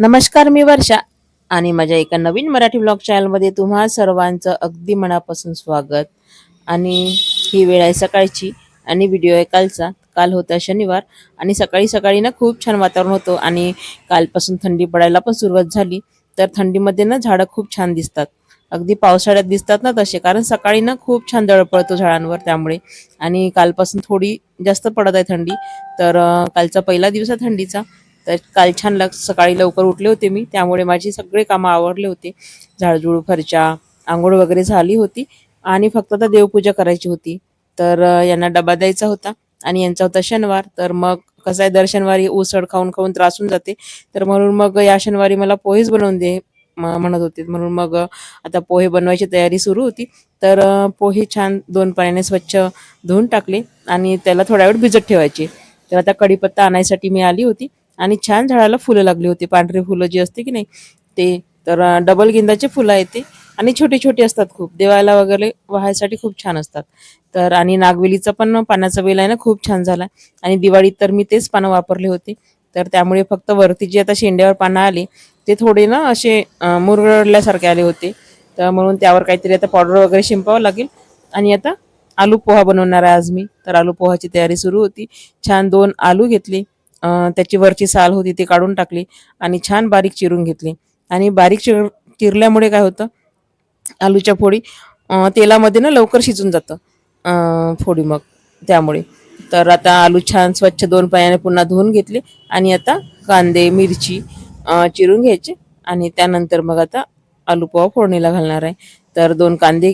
नमस्कार मी वर्षा आणि माझ्या एका नवीन मराठी ब्लॉग चॅनलमध्ये तुम्हा सर्वांचं अगदी मनापासून स्वागत. आणि ही वेळ आहे सकाळची आणि व्हिडिओ आहे कालचा. काल होता शनिवार आणि सकाळी सकाळी ना खूप छान वातावरण होतं आणि कालपासून थंडी पडायला पण सुरुवात झाली. तर थंडीमध्ये ना झाडं खूप छान दिसतात. अगदी पावसाळ्यात दिसतात ना तसे कारण सकाळी ना खूप छान दळ पडतो झाडांवर त्यामुळे. आणि कालपासून थोडी जास्त पडत आहे थंडी. तर कालचा पहिला दिवस आहे थंडीचा. तर काल छान लग सकाळी लवकर उठले होते मी. त्यामुळे माझी सगळे कामं आवडले होते. झाडझुड फरच्या आंघोळ वगैरे झाली होती. आणि फक्त आता देवपूजा करायची होती. तर यांना डबा द्यायचा होता. आणि यांचा होता शनिवार. तर मग कसं आहे दर शनिवारी उसळ खाऊन खाऊन त्रासून जाते. तर म्हणून मग या शनिवारी मला पोहेच बनवून दे म- म्हणत होते. म्हणून मग आता पोहे बनवायची तयारी सुरू होती. तर पोहे छान दोन पाण्याने स्वच्छ धुवून टाकले. आणि त्याला थोडा वेळ भिजत ठेवायचे. तर आता कढीपत्ता आणायसाठी मी आली होती. आणि छान झाडाला फुलं लागली होती. पांढरी फुलं जी असते की नाही ते तर डबल गेंदाचे फुलं आहेत ते. आणि छोटे छोटे असतात खूप. देवाला वगैरे वाहायसाठी खूप छान असतात. तर आणि नागवेलीचा पण पानाचा वेल आहे ना खूप छान झाला. आणि दिवाळीत तर मी तेच पानं वापरले होते. तर त्यामुळे फक्त वरती जे आता शेंड्यावर पानं आले ते थोडे ना असे मुरगडल्यासारखे मुरगळल्यासारखे आले होते. तर म्हणून त्यावर काहीतरी आता पावडर वगैरे शिंपावं लागेल. आणि आता आलू पोहा बनवणार आहे आज मी. तर आलू पोहाची तयारी सुरू होती. छान दोन आलू घेतले. त्याची वरची साल होती ती काढून टाकली आणि छान बारीक चिरून घेतली. आणि बारीक चिर चिरल्यामुळे काय होतं आलूच्या फोडी तेलामध्ये ना लवकर शिजून जातं फोडी मग त्यामुळे. तर आता आलू छान स्वच्छ दोन पायाने पुन्हा धुवून घेतले आणि आता कांदे मिरची चिरून घ्यायचे आणि त्यानंतर मग आता आलू पोहा फोडणीला घालणार आहे. तर दोन कांदे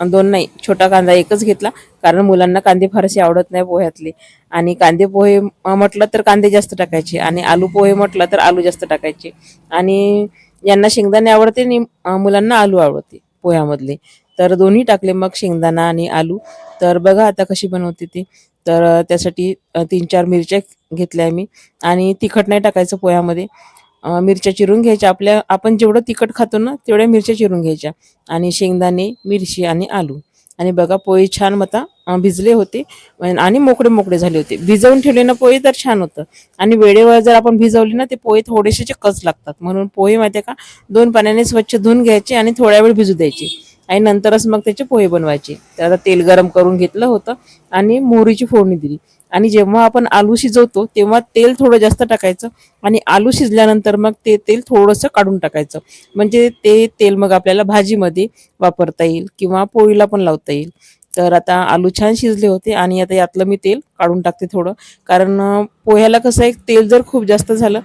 दोन नाही छोटा कांदा एकच घेतला. कारण मुलांना कांदे फारसे आवडत नाही पोह्यातले. आणि कांदे पोहे म्हटलं तर कांदे जास्त टाकायचे. आणि आलू पोहे म्हटलं तर आलू जास्त टाकायचे. आणि यांना शेंगदाणे आवडते आणि मुलांना आलू आवडते पोह्यामधले. तर दोन्ही टाकले मग शेंगदाणा आणि आलू. तर बघा आता कशी बनवते ती. तर त्यासाठी तीन चार मिरच्या घेतल्या मी. आणि तिखट नाही टाकायचं पोह्यामध्ये. मिरच्या चिरून घ्यायच्या. आपल्या आपण जेवढं तिखट खातो ना तेवढ्या मिरच्या चिरून घ्यायच्या. आणि शेंगदाणे मिरची आणि आलू. आणि बघा पोहे छान मता भिजले होते. आणि मोकळे मोकळे झाले होते. भिजवून ठेवले ना पोहे तर छान होतं. आणि वेळेवर जर आपण भिजवले ना ते पोहे थोडेसे कच लागतात. म्हणून पोहे माहिती आहे का दोन पाण्याने स्वच्छ धुवून घ्यायचे आणि थोड्या वेळ भिजू द्यायचे. आणि नंतरच मग त्याचे पोहे बनवायचे. तर आता तेल गरम करून घेतलं होतं आणि मोहरीची फोडणी दिली. आणि जेव्हा आपण आलू शिजवतो तेव्हा तेल थोडं जास्त टाकायचं आणि आलू शिजल्यानंतर मग ते तेल थोडंसं काढून टाकायचं. म्हणजे ते तेल मग आपल्याला भाजीमध्ये वापरता येईल किंवा पोळीला पण लावता येईल. तर आता आलू छान शिजले होते आणि आता यातलं मी तेल काढून टाकते थोडं. कारण पोह्याला कसं आहे तेल जर खूप जास्त झालं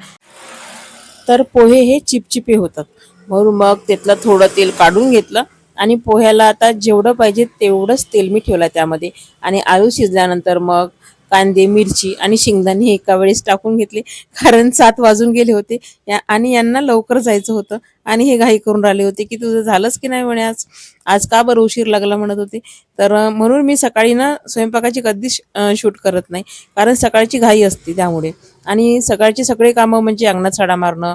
तर पोहे हे चिपचिपे होतात. म्हणून मग त्यातलं थोडं तेल काढून घेतलं. आणि पोह्याला आता जेवढं पाहिजे तेवढंच तेल मी ठेवलं त्यामध्ये. आणि आळू शिजल्यानंतर मग कांदे मिरची आणि शेंगदाणे हे एका वेळेस टाकून घेतले. कारण सात वाजून गेले होते. या आणि यांना लवकर जायचं होतं. आणि हे घाई करून राहिले होते की तुझं झालंच की नाही म्हणे आज? आज का बरं उशीर लागला म्हणत होते? तर म्हणून मी सकाळी ना स्वयंपाकाची कधीच शूट करत नाही. कारण सकाळची घाई असते त्यामुळे. आणि सकाळची सगळे कामं म्हणजे अंगणात साडा मारणं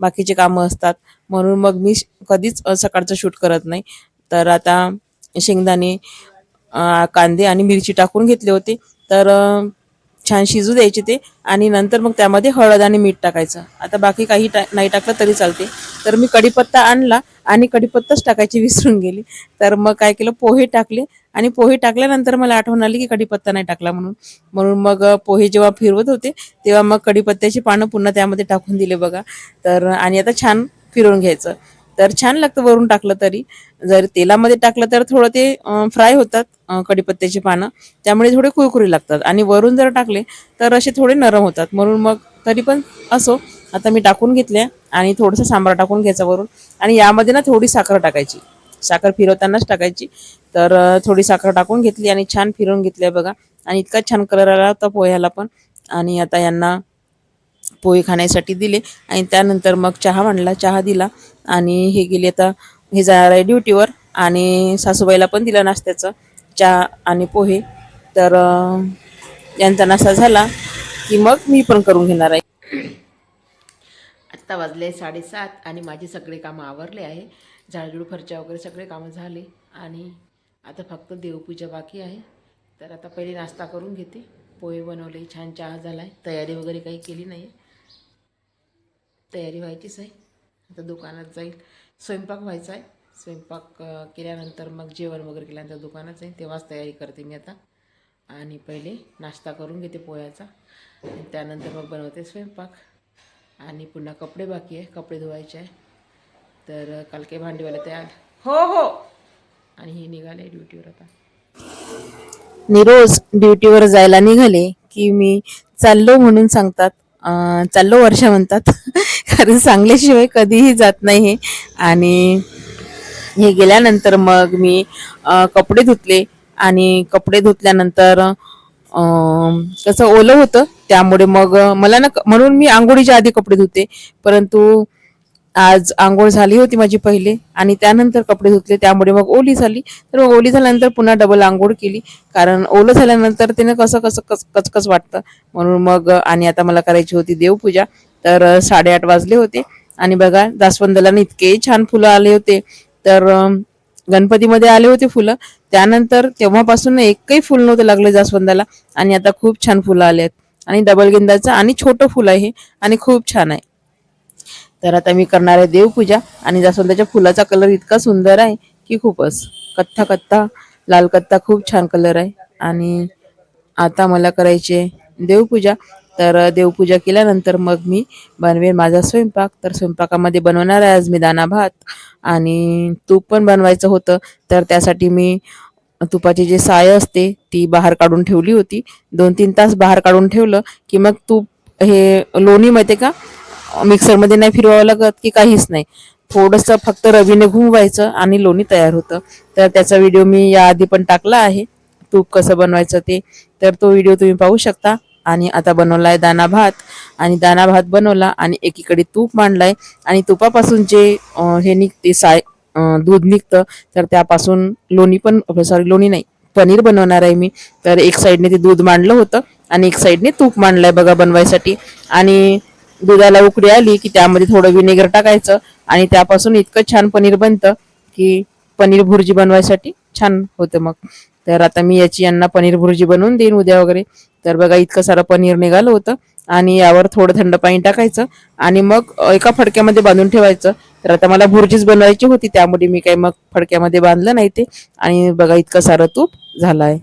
बाकीचे कामं असतात. म्हणून मग मी कधीच सकाळचं शूट करत नाही. तर आता शेंगदाणे कांदे आणि मिरची टाकून घेतले होते. तर छान शिजू द्यायचे ते आणि नंतर मग त्यामध्ये हळद आणि मीठ टाकायचं. आता बाकी काही टा नाही टाकलं तरी चालते. तर मी कढीपत्ता आणला आणि कढीपत्ताच टाकायची विसरून गेली. तर मग काय केलं पोहे टाकले आणि पोहे टाकल्यानंतर मला आठवण आली की कढीपत्ता नाही टाकला म्हणून. म्हणून मग पोहे जेव्हा फिरवत होते तेव्हा मग कढीपत्त्याची पानं पुन्हा त्यामध्ये टाकून दिले बघा. तर आणि आता छान फिरवून घ्यायचं. तर छान लागतं वरून टाकलं तरी. जर तेलामध्ये टाकलं तर थोडं ते फ्राय होतात कडीपत्त्याची कढीपत्त्याची पानं. त्यामुळे थोडे कुरकुरी लागतात. आणि वरून जर टाकले तर असे थोडे नरम होतात. म्हणून मग तरी पण असो. आता मी टाकून घेतल्या आणि थोडंसं सांबार टाकून घ्यायचा वरून. आणि यामध्ये ना थोडी साखर टाकायची. साखर फिरवतानाच टाकायची. तर थोडी साखर टाकून घेतली आणि छान फिरवून घेतली बघा. आणि इतका छान कलर आला होता पोह्याला पण. आणि आता यांना पोहे खाण्यासाठी दिले आणि त्यानंतर मग चहा मांडला चहा दिला आणि हे गेले आता हे जाणार आहे ड्युटीवर आणि सासूबाईला पण दिला नाश्त्याचं चहा आणि पोहे. तर यांचा नाश्ता झाला की मग मी पण करून घेणार आहे. आत्ता वाजले साडेसात आणि माझे सगळे कामं आवरले आहे. झाडझूड फरच्या वगैरे सगळे कामं झाले आणि आता फक्त देवपूजा बाकी आहे. तर आता पहिले नाश्ता करून घेते. पोहे बनवले छान चहा झाला आहे तयारी वगैरे काही केली नाही तयारी व्हायचीच आहे. आता दुकानात जाईल. स्वयंपाक व्हायचा आहे. स्वयंपाक केल्यानंतर मग जेवण वगैरे केल्यानंतर दुकानात जाईल तेव्हाच तयारी करते मी आता. आणि पहिले नाश्ता करून घेते पोह्याचा. आणि त्यानंतर मग बनवते स्वयंपाक. आणि पुन्हा कपडे बाकी आहे. कपडे धुवायचे आहे. तर काल काही भांडीवाले तयार हो हो. आणि ही निघाले ड्युटीवर आता. मी रोज ड्युटीवर जायला निघाले की मी चाललो म्हणून सांगतात चाललो वर्षा म्हणतात. कारण सांगल्याशिवाय कधीही जात नाही हे आणि हे गेल्यानंतर मग मी कपडे धुतले. आणि कपडे धुतल्यानंतर कसं ओलं होतं. त्यामुळे मग मला ना म्हणून मी आंघोळीच्या आधी कपडे धुते. परंतु आज आंघोळ झाली होती माझी पहिले आणि त्यानंतर कपडे धुतले त्यामुळे मग ओली झाली. तर मग ओली झाल्यानंतर पुन्हा डबल आंघोळ केली. कारण ओलं झाल्यानंतर तिने कसं कसं कच कचकच वाटतं. म्हणून मग आणि आता मला करायची होती देवपूजा. तर साडेआठ वाजले होते. आणि बघा जास्वंदाला इतके छान फुलं आले होते. तर गणपतीमध्ये आले होते फुलं. त्यानंतर तेव्हापासून एकही फुल नव्हतं लागले जास्वंदाला आणि आता खूप छान फुलं आले आहेत आणि डबल गेंदाचं आणि छोटं फुल आहे आणि खूप छान आहे. तर आता मी करणार आहे देवपूजा. आणि जास्वंदाच्या फुलाचा कलर इतका सुंदर आहे की खूपच. कथ्था कथ्था. लाल कथ्था खूप छान कलर आहे. आणि आता मला करायचे देवपूजा. तर देवपूजा केल्यानंतर मग मी बनवेन माझा स्वयंपाक. तर स्वयंपाकामध्ये बनवणार आहे आज मी दाना भात. आणि तूप पण बनवायचं होतं. तर त्यासाठी मी तुपाची जी साय असते ती बाहेर काढून ठेवली होती. दोन तीन तास बाहेर काढून ठेवलं की मग तूप हे लोणी माहिती का? मिक्सरमध्ये नाही फिरवावं लागत की काहीच नाही. थोडंसं फक्त रवीने घुमवायचं आणि लोणी तयार होतं. तर त्याचा व्हिडिओ मी याआधी पण टाकला आहे. तूप कसं बनवायचं ते. तर तो व्हिडिओ तुम्ही पाहू शकता. आणि आता बनवला आहे दाना भात. आणि दाना भात बनवला आणि एकीकडे तूप मांडलाय. आणि तुपापासून जे हे निघते साय दूध निघतं तर त्यापासून लोणी पण सॉरी लोणी नाही पनीर बनवणार आहे मी. तर एक साईडने ते दूध मांडलं होतं आणि एक साईडने तूप मांडलंय बघा बनवायसाठी. आणि दुधाला उकडी आली की त्यामध्ये थोडं विनेगर टाकायचं आणि त्यापासून इतकं छान पनीर बनतं की पनीर भुर्जी बनवायसाठी छान होतं मग. तर आता मी याची यांना पनीर भुर्जी बनवून देईन उद्या वगैरे. तर बघा इतकं सारं पनीर निघालं होतं आणि यावर थोडं थंड पाणी टाकायचं आणि मग एका फडक्यामध्ये बांधून ठेवायचं. तर आता मला भुर्जीच बनवायची होती त्यामुळे मी काही मग फडक्यामध्ये बांधलं नाही ते. आणि बघा इतकं सारं तूप झालं आहे